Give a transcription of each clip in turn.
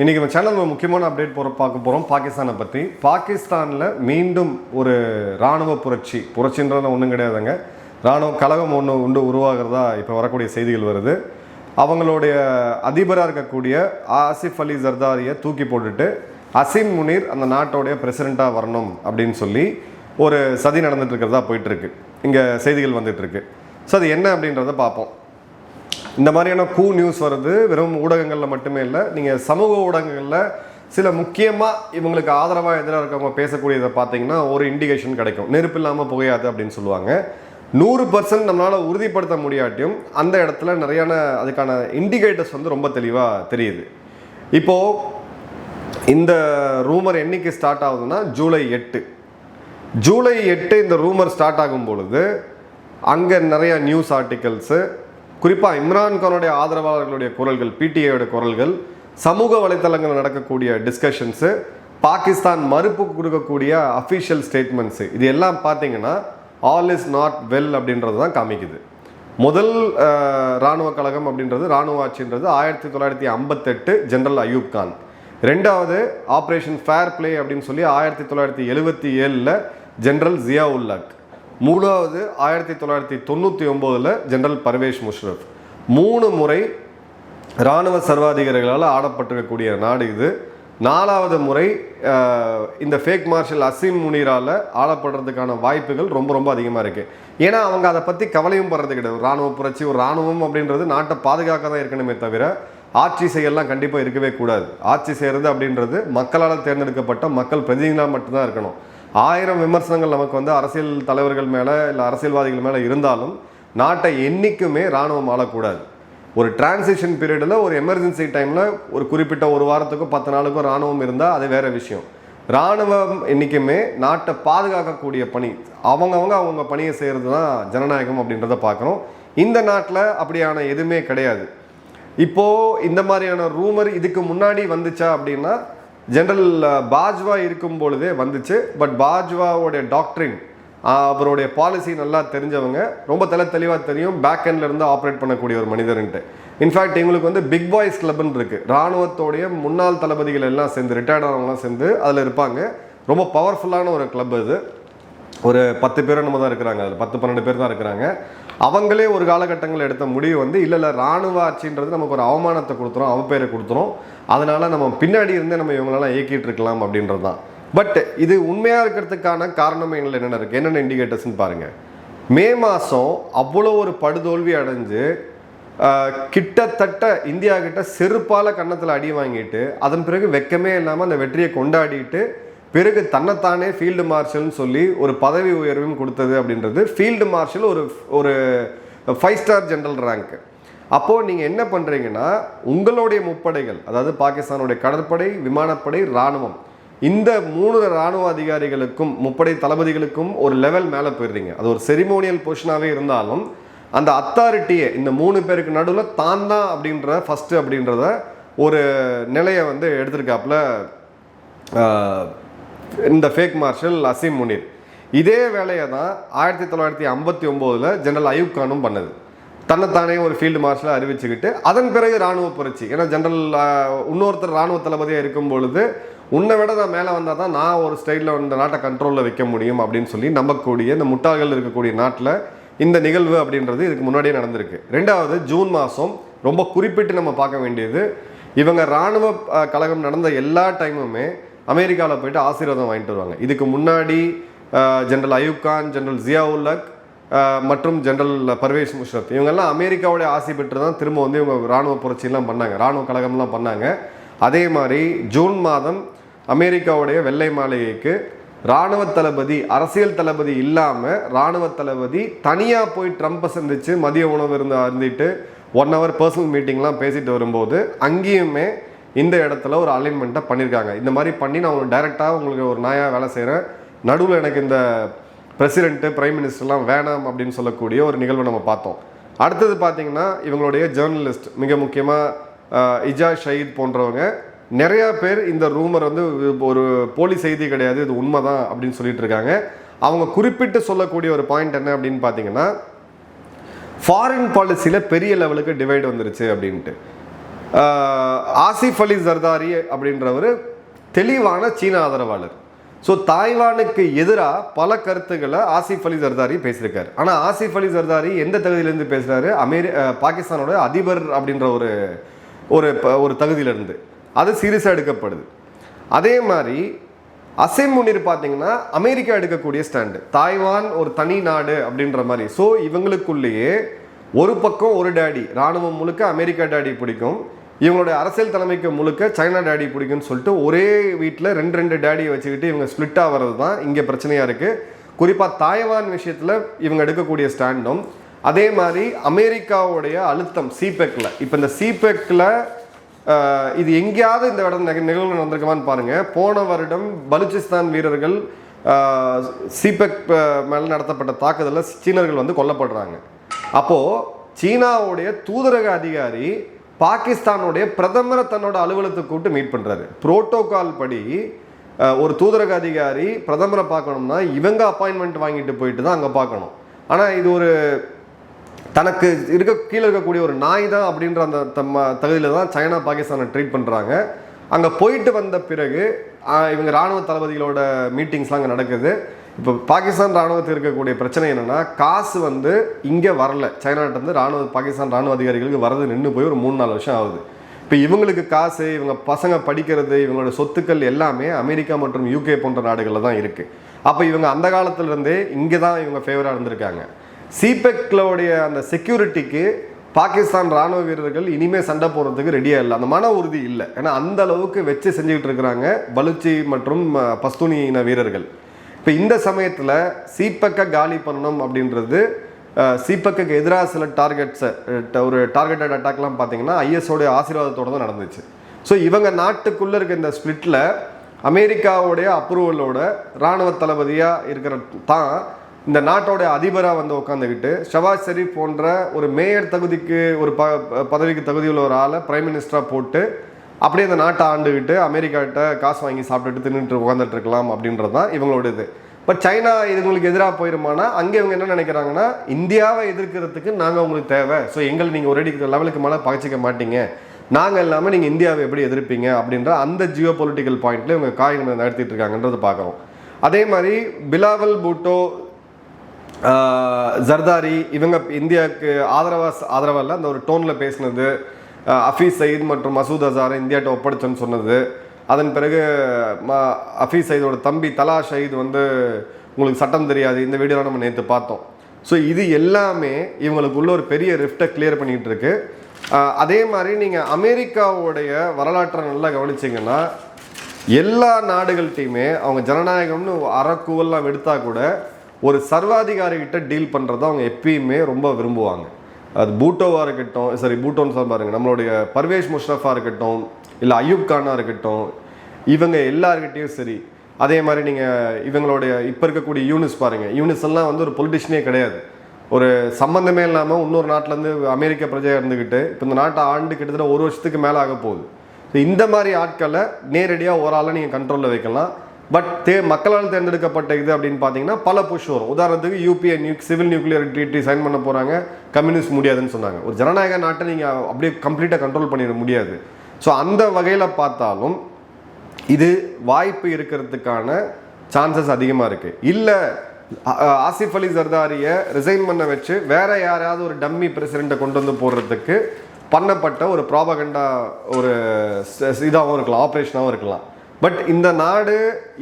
இன்றைக்கி நம்ம சேனல் முக்கியமான அப்டேட் போகிற பார்க்க போகிறோம் பாகிஸ்தானை பற்றி பாகிஸ்தானில் மீண்டும் ஒரு இராணுவ புரட்சி. புரட்சின்றது ஒன்றும் கிடையாதுங்க. இராணுவ கழகம் ஒன்று உண்டு உருவாகிறதா இப்போ வரக்கூடிய செய்திகள் வருது. அவங்களுடைய அதிபராக இருக்கக்கூடிய ஆசிஃப் அலி ஜர்தாரியை தூக்கி போட்டுட்டு அசீம் முனீர் அந்த நாட்டோடைய பிரசிடெண்ட்டாக வரணும் அப்படின்னு சொல்லி ஒரு சதி நடந்துட்டு இருக்கிறதா போயிட்டுருக்கு இங்கே செய்திகள் வந்துட்டு இருக்கு. ஸோ அது என்ன அப்படின்றத பார்ப்போம். இந்த மாதிரியான கூ நியூஸ் வருது வெறும் ஊடகங்களில் மட்டுமே இல்லை நீங்கள் சமூக ஊடகங்களில் சில முக்கியமாக இவங்களுக்கு ஆதரவாக எதிராக இருக்கவங்க பேசக்கூடியதை பார்த்தீங்கன்னா ஒரு இண்டிகேஷன் கிடைக்கும். நெருப்பு இல்லாமல் புகையாது அப்படின்னு சொல்லுவாங்க. நூறு பர்சன்ட் நம்மளால் உறுதிப்படுத்த முடியாட்டியும் அந்த இடத்துல நிறையான அதுக்கான இண்டிகேட்டர்ஸ் வந்து ரொம்ப தெளிவாக தெரியுது. இப்போது இந்த ரூமர் என்னைக்கு ஸ்டார்ட் ஆகுதுன்னா ஜூலை எட்டு. ஜூலை எட்டு இந்த ரூமர் ஸ்டார்ட் ஆகும் பொழுது அங்கே நிறையா நியூஸ் ஆர்டிகல்ஸு குறிப்பாக இம்ரான்கானுடைய ஆதரவாளர்களுடைய குரல்கள் பிடிஐயோட குரல்கள் சமூக வலைத்தளங்களில் நடக்கக்கூடிய டிஸ்கஷன்ஸு பாகிஸ்தான் மறுப்பு கொடுக்கக்கூடிய அஃபிஷியல் ஸ்டேட்மெண்ட்ஸு இது எல்லாம் பார்த்தீங்கன்னா ஆல் இஸ் நாட் வெல் அப்படின்றது தான் காமிக்குது. முதல் இராணுவ ராணுவ கழகம் அப்படின்றது ராணுவ ஆட்சின்றது ஆயிரத்தி தொள்ளாயிரத்தி ஐம்பத்தெட்டு ஜென்ரல் அயூப் கான் ரெண்டாவது ஆப்ரேஷன் ஃபேர் ப்ளே அப்படின்னு சொல்லி ஆயிரத்தி தொள்ளாயிரத்தி எழுபத்தி ஏழில் ஜெனரல் ஜியாவுல்லக் மூணாவது ஆயிரத்தி தொள்ளாயிரத்தி தொண்ணூற்றி ஒம்போதில் ஜெனரல் பர்வேஷ் முஷ்ரஃப் மூணு முறை இராணுவ சர்வாதிகாரிகளால் ஆடப்பட்டிருக்கக்கூடிய நாடு இது. நாலாவது முறை இந்த ஃபேக் மார்ஷல் அசீம் முனீரால் ஆளப்படுறதுக்கான வாய்ப்புகள் ரொம்ப ரொம்ப அதிகமாக இருக்குது ஏன்னா அவங்க அதை பற்றி கவலையும் படுறது கிடையாது. ராணுவ புரட்சி ஒரு ராணுவம் அப்படின்றது நாட்டை பாதுகாக்க தான் இருக்கணுமே தவிர ஆட்சி செய்யலாம் கண்டிப்பாக இருக்கவே கூடாது. ஆட்சி செய்கிறது அப்படின்றது மக்களால் தேர்ந்தெடுக்கப்பட்ட மக்கள் பிரதிநிதிகளாக மட்டும்தான் இருக்கணும். ஆயிரம் விமர்சனங்கள் நமக்கு வந்து அரசியல் தலைவர்கள் மேலே இல்லை அரசியல்வாதிகள் மேலே இருந்தாலும் நாட்டை என்றைக்குமே இராணுவம் ஆளக்கூடாது. ஒரு டிரான்சிஷன் பீரியடில் ஒரு எமர்ஜென்சி டைமில் ஒரு குறிப்பிட்ட ஒரு வாரத்துக்கும் பத்து நாளுக்கும் இராணுவம் இருந்தால் அது வேறு விஷயம். இராணுவம் என்றைக்குமே நாட்டை பாதுகாக்கக்கூடிய பணி அவங்கவுங்க அவங்க பணியை செய்கிறது தான் ஜனநாயகம் அப்படின்றத பார்க்குறோம். இந்த நாட்டில் அப்படியான எதுவுமே கிடையாது. இப்போ இந்த மாதிரியான ரூமர் இதுக்கு முன்னாடி வந்துச்சா அப்படின்னா ஜென்ரல் பாஜ்வா uh, இருக்கும் பொழுதே வந்துச்சு பட் பாஜ்வாவோடைய டாக்டரின் அவருடைய பாலிசி நல்லா தெரிஞ்சவங்க ரொம்ப தெல தெளிவாக தெரியும் பேக் எண்ட்ல இருந்து ஆப்ரேட் பண்ணக்கூடிய ஒரு மனிதர்ன்ட்டு. இன்ஃபேக்ட் எங்களுக்கு வந்து பிக் பாய்ஸ் கிளப்னு இருக்குது ராணுவத்தோடைய முன்னாள் தளபதிகள் எல்லாம் சேர்ந்து ரிட்டையர்ட் ஆனவங்களாம் சேர்ந்து அதில் இருப்பாங்க. ரொம்ப பவர்ஃபுல்லான ஒரு கிளப் அது. ஒரு பத்து பேர் நம்ம தான் இருக்கிறாங்க. அதில் பத்து பன்னெண்டு பேர் தான் இருக்கிறாங்க. அவங்களே ஒரு காலகட்டங்களில் எடுத்த முடிவு வந்து இல்லை இல்லை ராணுவ ஆட்சின்றது நமக்கு ஒரு அவமானத்தை கொடுத்துரும் அவப்பேரை கொடுத்துரும். அதனால் நம்ம பின்னாடி இருந்தே நம்ம இவங்களெல்லாம் இயக்கிட்டு இருக்கலாம் அப்படின்றது தான். பட் இது உண்மையாக இருக்கிறதுக்கான காரணம் எங்களை என்னென்ன இருக்குது என்னென்ன இண்டிகேட்டர்ஸ்னு பாருங்கள் மே மாதம் அவ்வளோ ஒரு படுதோல்வி அடைஞ்சு கிட்டத்தட்ட இந்தியா கிட்ட செருப்பால கன்னத்தில் அடி வாங்கிட்டு அதன் பிறகு வெக்கமே இல்லாமல் அந்த வெற்றியை கொண்டாடிட்டு பிறகு தன்னைத்தானே ஃபீல்டு மார்ஷல்னு சொல்லி ஒரு பதவி உயர்வும் கொடுத்தது அப்படின்றது ஃபீல்டு மார்ஷல் ஒரு ஒரு ஃபைவ் ஸ்டார் ஜென்ரல் ரேங்க்கு அப்போது நீங்கள் என்ன பண்ணுறீங்கன்னா உங்களுடைய முப்படைகள் அதாவது பாகிஸ்தானுடைய கடற்படை விமானப்படை இராணுவம் இந்த மூணு இராணுவ அதிகாரிகளுக்கும் முப்படை தளபதிகளுக்கும் ஒரு லெவல் மேலே போயிடுறீங்க. அது ஒரு செரிமோனியல் பொசிஷனாகவே இருந்தாலும் அந்த அத்தாரிட்டியை இந்த மூணு பேருக்கு நடுவில் தான் தான் அப்படின்ற ஃபஸ்ட்டு அப்படின்றத ஒரு நிலையை வந்து எடுத்திருக்காப்புல இந்த ஃபேக் மார்ஷல் அசீம் முனீர். இதே வேலையை தான் ஆயிரத்தி தொள்ளாயிரத்தி ஐம்பத்தி ஒம்போதில் ஜெனரல் அயூப் கானும் பண்ணது. தன்னைத்தானே ஒரு ஃபீல்டு மார்ஷலாக அறிவிச்சுக்கிட்டு அதன் பிறகு இராணுவ புரட்சி. ஏன்னா ஜெனரல் இன்னொருத்தர் ராணுவ தளபதியாக இருக்கும் பொழுது உன்னை விட நான் மேலே வந்தால் தான் நான் ஒரு ஸ்டைலில் இந்த நாட்டை கண்ட்ரோலில் வைக்க முடியும் அப்படின்னு சொல்லி நம்பக்கூடிய இந்த முட்டாள்கள் இருக்கக்கூடிய நாட்டில் இந்த நிகழ்வு அப்படின்றது இதுக்கு முன்னாடியே நடந்திருக்கு. ரெண்டாவது ஜூன் மாதம் ரொம்ப குறிப்பிட்டு நம்ம பார்க்க வேண்டியது இவங்க ராணுவ கழகம் நடந்த எல்லா டைமுமே அமெரிக்காவில் போயிட்டு ஆசீர்வாதம் வாங்கிட்டு வருவாங்க. இதுக்கு முன்னாடி ஜென்ரல் அயூப் கான் ஜென்ரல் ஜியாவுல்லக் மற்றும் ஜென்ரல் பர்வேஷ் முஷ்ரப். இவங்கெல்லாம் அமெரிக்காவுடைய ஆசை பெற்று தான் திரும்ப வந்து இவங்க இராணுவ புரட்சியெல்லாம் பண்ணாங்க. ராணுவ கழகம்லாம் பண்ணாங்க. அதே மாதிரி ஜூன் மாதம் அமெரிக்காவுடைய வெள்ளை மாளிகைக்கு ராணுவ தளபதி அரசியல் தளபதி இல்லாமல் இராணுவ தளபதி தனியாக போய் ட்ரம்ப்பை சந்திச்சு மதிய உணவு இருந்து அருந்திட்டு ஒன் ஹவர் பர்சனல் மீட்டிங்லாம் பேசிட்டு வரும்போது அங்கேயுமே இந்த இடத்துல ஒரு அலைன்மெண்ட்டை பண்ணியிருக்காங்க இந்த மாதிரி பண்ணி நான் உங்களுக்கு டைரெக்டாக உங்களுக்கு ஒரு நாயாக வேலை செய்கிறேன் நடுவில் எனக்கு இந்த பிரசிடென்ட்டு பிரைம் மினிஸ்டர்லாம் வேணாம் அப்படின்னு சொல்லக்கூடிய ஒரு நிகழ்வை நம்ம பார்த்தோம். அடுத்தது பார்த்தீங்கன்னா இவங்களுடைய ஜேர்னலிஸ்ட் மிக முக்கியமாக இஜா ஷயீத் போன்றவங்க. நிறையா பேர் இந்த ரூமர் வந்து ஒரு போலி செய்தி கிடையாது இது உண்மை தான் அப்படின்னு சொல்லிட்டு இருக்காங்க. அவங்க குறிப்பிட்டு சொல்லக்கூடிய ஒரு பாயிண்ட் என்ன அப்படின்னு பார்த்தீங்கன்னா ஃபாரின் பாலிசியில் பெரிய லெவலுக்கு டிவைட் வந்துருச்சு அப்படின்ட்டு. ஆசிஃப் அலி ஜர்தாரி அப்படின்றவர் தெளிவான சீன ஆதரவாளர். ஸோ தாய்வானுக்கு எதிராக பல கருத்துக்களை ஆசிஃப் அலி ஜர்தாரி பேசியிருக்காரு. ஆனால் ஆசிஃப் அலி ஜர்தாரி எந்த தகுதியிலேருந்து பேசுகிறாரு அமெரி பாகிஸ்தானோட அதிபர் அப்படின்ற ஒரு ஒரு ப- ஒரு தகுதியிலேருந்து. அது சீரியஸாக எடுக்கப்படுது. அதே மாதிரி அசைம் முனிர் பார்த்தீங்கன்னா அமெரிக்கா எடுக்கக்கூடிய ஸ்டாண்டு. தாய்வான் ஒரு தனி நாடு அப்படின்ற மாதிரி. ஸோ இவங்களுக்குள்ளேயே ஒரு பக்கம் ஒரு டேடி. ராணுவம் முழுக்க அமெரிக்கா டேடி பிடிக்கும். இவங்களுடைய அரசியல் தலைமைக்கு முழுக்க சைனா டேடி பிடிக்கும்னு சொல்லிட்டு ஒரே வீட்டில் ரெண்டு ரெண்டு டேடியை வச்சுக்கிட்டு இவங்க ஸ்ப்ளிட் ஆகிறது தான் இங்கே பிரச்சனையாக இருக்குது குறிப்பாக தாய்வான் விஷயத்தில் இவங்க எடுக்கக்கூடிய ஸ்டாண்டும் அதே மாதிரி அமெரிக்காவுடைய அழுத்தம் சிபெக்கில் இப்போ இந்த சிபெக்கில் இது எங்கேயாவது இந்த இடம் நிகழ்வு நடந்திருக்குமான்னு பாருங்கள் போன வருடம் பலுச்சிஸ்தான் வீரர்கள் சிபெக் மேலே நடத்தப்பட்ட தாக்குதலில் சீனர்கள் வந்து கொல்லப்படுறாங்க. அப்போது சீனாவுடைய தூதரக அதிகாரி பாகிஸ்தானுடைய பிரதமரை தன்னோட அலுவலகத்துக்கு கூப்பிட்டு மீட் பண்ணுறாரு புரோட்டோகால் படி ஒரு தூதரக அதிகாரி பிரதமரை பார்க்கணும்னா இவங்க அப்பாயின்மெண்ட் வாங்கிட்டு போயிட்டு தான் அங்கே பார்க்கணும். ஆனால் இது ஒரு தனக்கு இருக்க கீழே இருக்கக்கூடிய ஒரு நாய் தான் அப்படின்ற அந்த தம்ம தகுதியில் தான் சைனா பாகிஸ்தானை ட்ரீட் பண்ணுறாங்க அங்கே போயிட்டு வந்த பிறகு இவங்க ராணுவ தளபதிகளோட மீட்டிங்ஸ்லாம் அங்கே நடக்குது. இப்போ பாகிஸ்தான் ராணுவத்தில் இருக்கக்கூடிய பிரச்சனை என்னன்னா காசு வந்து இங்கே வரல. சைனாட்டிருந்து ராணுவ பாகிஸ்தான் ராணுவ அதிகாரிகளுக்கு வரது நின்று போய் ஒரு மூணு நாலு வருஷம் ஆகுது. இப்போ இவங்களுக்கு காசு இவங்க பசங்க படிக்கிறது இவங்களோட சொத்துக்கள் எல்லாமே அமெரிக்கா மற்றும் யூகே போன்ற நாடுகளில் தான் இருக்குது அப்போ இவங்க அந்த காலத்துலேருந்தே இங்கே தான் இவங்க ஃபேவராக இருந்திருக்காங்க. சிபெக்லோடைய அந்த செக்யூரிட்டிக்கு பாகிஸ்தான் ராணுவ வீரர்கள் இனிமேல் சண்டை போடுறதுக்கு ரெடியாக இல்லை. அந்த மன உறுதி இல்லை. ஏன்னா அந்த அளவுக்கு வச்சு செஞ்சுக்கிட்டு இருக்கிறாங்க பலுச்சி மற்றும் பஸ்தூனி இன வீரர்கள். இப்போ இந்த சமயத்தில் சீப்பக்க காலி பண்ணணும் அப்படின்றது சீப்பக்கு எதிராக சில டார்கெட்ஸை ஒரு டார்கெட்டட் அட்டாக்லாம் பார்த்தீங்கன்னா ஐஎஸ்ஓடைய ஆசீர்வாதத்தோடு தான் நடந்துச்சு. ஸோ இவங்க நாட்டுக்குள்ளே இருக்க இந்த ஸ்பிளிட்டில் அமெரிக்காவுடைய அப்ரூவலோட இராணுவ தளபதியாக இருக்கிற தான் இந்த நாட்டோடைய அதிபராக வந்து உட்காந்துக்கிட்டு ஷவாஸ் ஷெரீப் போன்ற ஒரு மேயர் தகுதிக்கு ஒரு ப பதவிக்கு தகுதியுள்ள ஒரு ஆளை பிரைம் மினிஸ்டராக போட்டு அப்படியே அந்த நாட்டை ஆண்டுகிட்டு அமெரிக்காட்ட காசு வாங்கி சாப்பிட்டுட்டு தின்னுட்டு உட்காந்துட்டு இருக்கலாம் அப்படின்றது தான் இவங்களோட இது பட் சைனா இதுங்களுக்கு எதிராக போயிருமானா அங்கே இவங்க என்ன நினைக்கிறாங்கன்னா இந்தியாவை எதிர்க்கிறதுக்கு நாங்கள் உங்களுக்கு தேவை. ஸோ எங்களை நீங்கள் ஒரு அடி லெவலுக்கு மேலே பகச்சிக்க மாட்டீங்க. நாங்கள் இல்லாமல் நீங்கள் இந்தியாவை எப்படி எதிர்ப்பீங்க அப்படின்ற அந்த ஜியோ பொலிட்டிக்கல் பாயிண்ட்ல இவங்க காய்களை நடத்திட்டு இருக்காங்கன்றது பார்க்குறோம். அதே மாதிரி பிலாவல் பூட்டோ ஜர்தாரி இவங்க இந்தியாவுக்கு ஆதரவா ஆதரவாக இல்லை அந்த ஒரு டோனில் பேசினது அஃபீஸ் ஹஃபீஸ் சயீத் மற்றும் மசூத் அசாரை இந்தியாட்ட ஒப்படைச்சோன்னு சொன்னது. அதன் பிறகு ம ஹஃபீஸ் சயீதோட தம்பி தலா ஷயீத் வந்து உங்களுக்கு சட்டம் தெரியாது இந்த வீடியோலாம் நம்ம நேற்று பார்த்தோம். ஸோ இது எல்லாமே இவங்களுக்குள்ள ஒரு பெரிய ரிஃப்டை கிளியர் பண்ணிகிட்டு இருக்கு அதே மாதிரி நீங்கள் அமெரிக்காவுடைய வரலாற்றை நல்லா கவனிச்சிங்கன்னா எல்லா நாடுகள்கிட்டையுமே அவங்க ஜனநாயகம்னு அறக்குவல்லாம் எடுத்தால் கூட ஒரு சர்வாதிகாரிகிட்ட டீல் பண்ணுறத அவங்க எப்பயுமே ரொம்ப விரும்புவாங்க. அது பூட்டோவாக இருக்கட்டும் சரி பூட்டோன்னு சொல்ல பாருங்கள் நம்மளுடைய பர்வேஷ் முஷ்ரஃபாக இருக்கட்டும் இல்லை அயூப் கானாக இருக்கட்டும் இவங்க எல்லார்கிட்டயும் சரி. அதே மாதிரி நீங்கள் இவங்களுடைய இப்போ இருக்கக்கூடிய யூனிஸ் பாருங்கள் யூனிஸ் எல்லாம் வந்து ஒரு பொலிட்டிஷியனே கிடையாது. ஒரு சம்மந்தமே இல்லாமல் இன்னொரு நாட்டிலேருந்து அமெரிக்க பிரஜையாக இருந்துக்கிட்டு இப்போ இந்த நாட்டை ஆண்டு கிட்டத்தட்ட ஒரு வருஷத்துக்கு மேலே ஆக போகுது. ஸோ இந்த மாதிரி ஆட்களை நேரடியாக ஒரு ஆளை நீங்கள் கண்ட்ரோலில் வைக்கலாம். பட் தே மக்களால் தேர்ந்தெடுக்கப்பட்ட இது அப்படின்னு பார்த்தீங்கன்னா பல புஷ் வரும். உதாரணத்துக்கு UPA new civil nuclear treaty sign பண்ண போகிறாங்க கம்யூனிஸ்ட் முடியாதுன்னு சொன்னாங்க. ஒரு ஜனநாயக நாட்டை நீங்கள் அப்படியே கம்ப்ளீட்டாக கண்ட்ரோல் பண்ணிட முடியாது. ஸோ அந்த வகையில் பார்த்தாலும் இது வாய்ப்பு இருக்கிறதுக்கான சான்சஸ் அதிகமாக இருக்குது இல்லை ஆசிஃப் அலி ஜர்தாரியை ரிசைன் பண்ண வச்சு வேற யாராவது ஒரு டம்மி பிரசிடெண்ட்டை கொண்டு வந்து போடுறதுக்கு பண்ணப்பட்ட ஒரு ப்ராபகண்டா ஒரு இதாகவும் இருக்கலாம் ஆப்ரேஷனாகவும் இருக்கலாம். பட் இந்த நாடு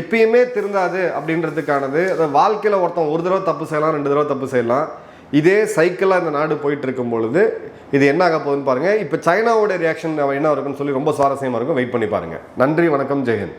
எப்பயுமே திருந்தாது அப்படின்றதுக்கானது. அதாவது வாழ்க்கையில் ஒருத்தன் ஒரு தடவை தப்பு செய்யலாம் ரெண்டு தடவை தப்பு செய்யலாம். இதே சைக்கிளாக இந்த நாடு போயிட்டு இருக்கும் பொழுது இது என்ன ஆக போகுதுன்னு பாருங்கள் இப்போ சைனாவோட ரியாக்ஷன் என்ன இருக்குன்னு சொல்லி ரொம்ப சுவாரஸ்யமாக இருக்கும். வெயிட் பண்ணி பாருங்கள் நன்றி வணக்கம் ஜெயஹிந்த்